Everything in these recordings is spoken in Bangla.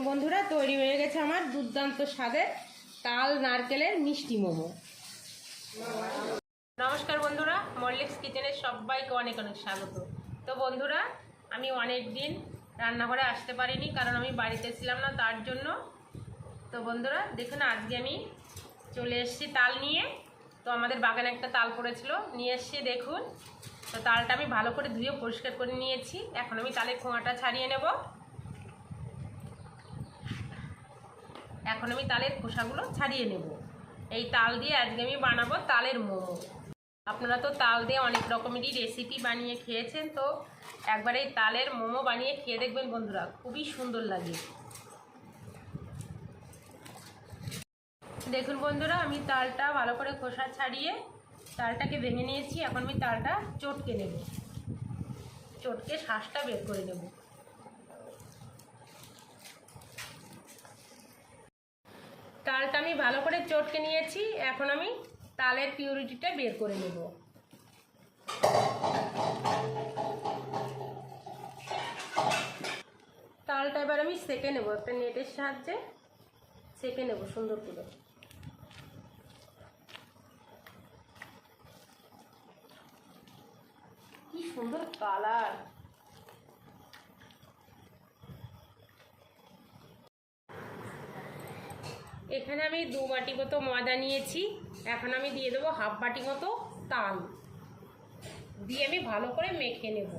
দেখুন বন্ধুরা, তৈরি হয়ে গেছে আমার দুর্দান্ত স্বাদের তাল নারকেলের মিষ্টি মোমো। নমস্কার বন্ধুরা, মল্লিক্স কিচেনের সবাইকে অনেক অনেক স্বাগত। তো বন্ধুরা, আমি অনেক দিন রান্নাঘরে আসতে পারিনি, কারণ আমি বাড়িতে ছিলাম না তার জন্য। তো বন্ধুরা, দেখুন, আজকে আমি চলে এসেছি তাল নিয়ে। তো আমাদের বাগানে একটা তাল পড়েছিল, নিয়ে এসেছি, দেখুন। তো তালটা আমি ভালো করে ধুয়ে পরিষ্কার করে নিয়েছি। এখন আমি তালের খোঁয়াটা ছাড়িয়ে নেব। এখন আমি তালের খোসাগুলো ছাড়িয়ে নেব। এই তাল দিয়ে আজকে আমি বানাবো তালের মোমো। আপনারা তো তাল দিয়ে অনেক রকমেরই রেসিপি বানিয়ে খেয়েছেন, তো একবার এই তালের মোমো বানিয়ে খেয়ে দেখবেন বন্ধুরা, খুবই সুন্দর লাগে। দেখুন বন্ধুরা, আমি তালটা ভালো করে খোসা ছাড়িয়ে তালটাকে ভেঙে নিয়েছি, এখন আমি তালটা চটকে নেব। চটকে শ্বাসটা বের করে নেব। তালটা আমি ভালো করে চটকে নিয়েছি। এখন আমি তালের পিউরিটিটা বের করে নেব। তালটা এবার আমি সেকে নেব, একটা নেটের সাহায্যে সেকে নেব সুন্দর করে। কি সুন্দর কালার! এখানে আমি দু বাটি মতো ময়দা নিয়েছি। এখন আমি দিয়ে দেবো হাফ বাটি মতো তাল। দিয়ে আমি ভালো করে মেখে নেব।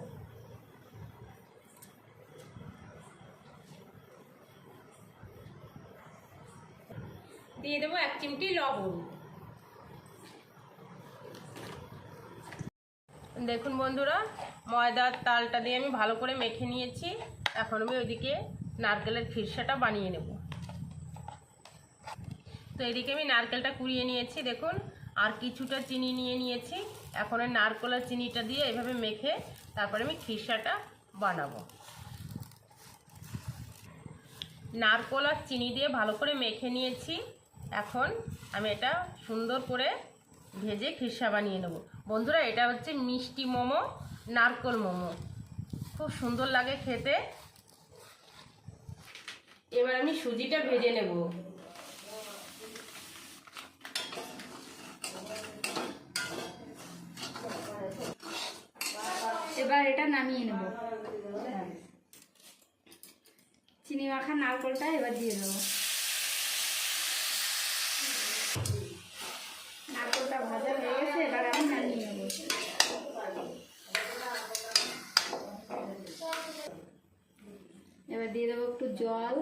দিয়ে দেবো এক চিমটি লবণ। দেখুন বন্ধুরা, ময়দার তালটা দিয়ে আমি ভালো করে মেখে নিয়েছি। এখন আমি ওইদিকে নারকেলের খিরসাটা বানিয়ে নেব। তো এদিকে আমি নারকেলটা কুড়িয়ে নিয়েছি, দেখুন, আর কিছুটা চিনি নিয়ে নিয়েছি। এখন ওই নারকেল আর চিনিটা দিয়ে এভাবে মেখে তারপরে আমি খিসাটা বানাবো। নারকেল আর চিনি দিয়ে ভালো করে মেখে নিয়েছি। এখন আমি এটা সুন্দর করে ভেজে খিরসা বানিয়ে নেব। বন্ধুরা, এটা হচ্ছে মিষ্টি মোমো, নারকল মোমো। খুব সুন্দর লাগে খেতে। এবার আমি সুজিটা ভেজে নেব। এবার এটা নামিয়ে নেব। চিনি মাখা নারকলটা এবার দিয়ে দেবো। নারকলটা ভাজা হয়ে গেছে, এবার আমি নামিয়ে নেব। এবার দিয়ে দেবো একটু জল।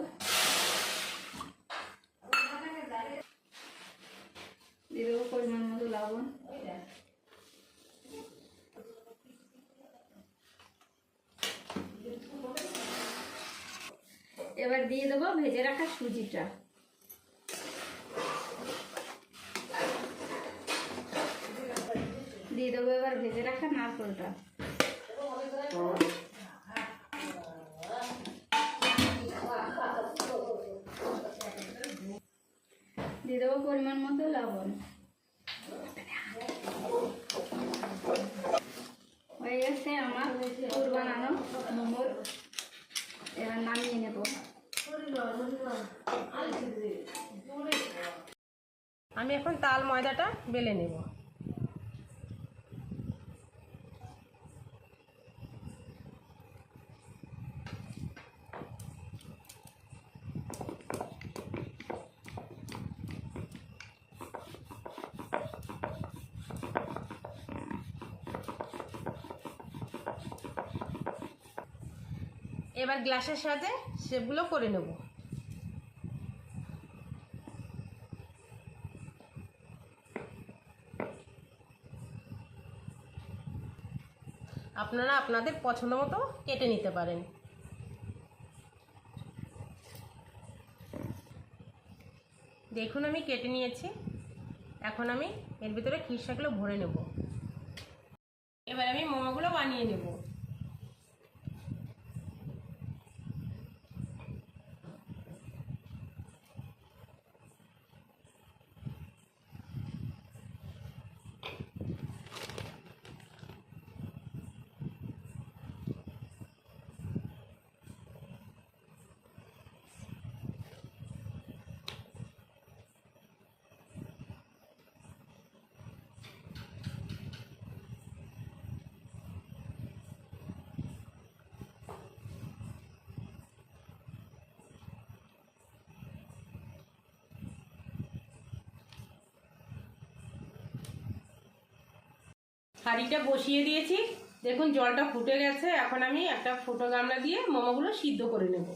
দিয়ে দেবো পরিমাণ মতো লবণ এবার দিয়ে দেবো, ভেজে রাখা সুজিটা। দিয়ে দেবো এবার ভেজে রাখা নারকেলটা। দিয়ে দেবো পরিমাণ মতো লবণ। হয়ে গেছে আমার বানানো মোমোর। এবার নামিয়ে নেব। আমি এখন তাল ময়দাটা বেলে নেব। এবার গ্লাসের সাথে সেগুলো করে নেব। আপনারা আপনাদের পছন্দ মতো কেটে নিতে পারেন। দেখুন আমি কেটে নিয়েছি। এখন আমি এর ভিতরে খিরসাগুলো ভরে নেব। এবার আমি মোমোগুলো বানিয়ে নেব। হাঁড়িটা বসিয়ে দিয়েছি। দেখুন, জলটা ফুটে গেছে। এখন আমি একটা ফুটো গামলা দিয়ে মোমোগুলো সিদ্ধ করে নেব।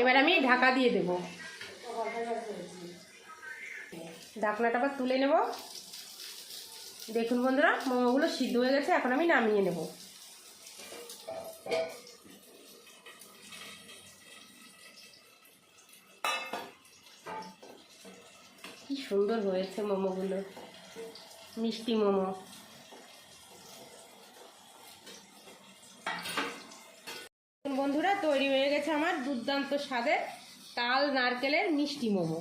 এবার আমি ঢাকা দিয়ে দেব। ঢাকনাটা আবার তুলে নেব। দেখুন বন্ধুরা, মোমোগুলো সিদ্ধ হয়ে গেছে, এখন আমি নামিয়ে নেব। কি সুন্দর হয়েছে মোমোগুলো। মিষ্টি মোমো। বন্ধুরা তৈরি হয়ে গেছে আমার দুর্দান্ত স্বাদের তাল নারকেলের মিষ্টি মোমো।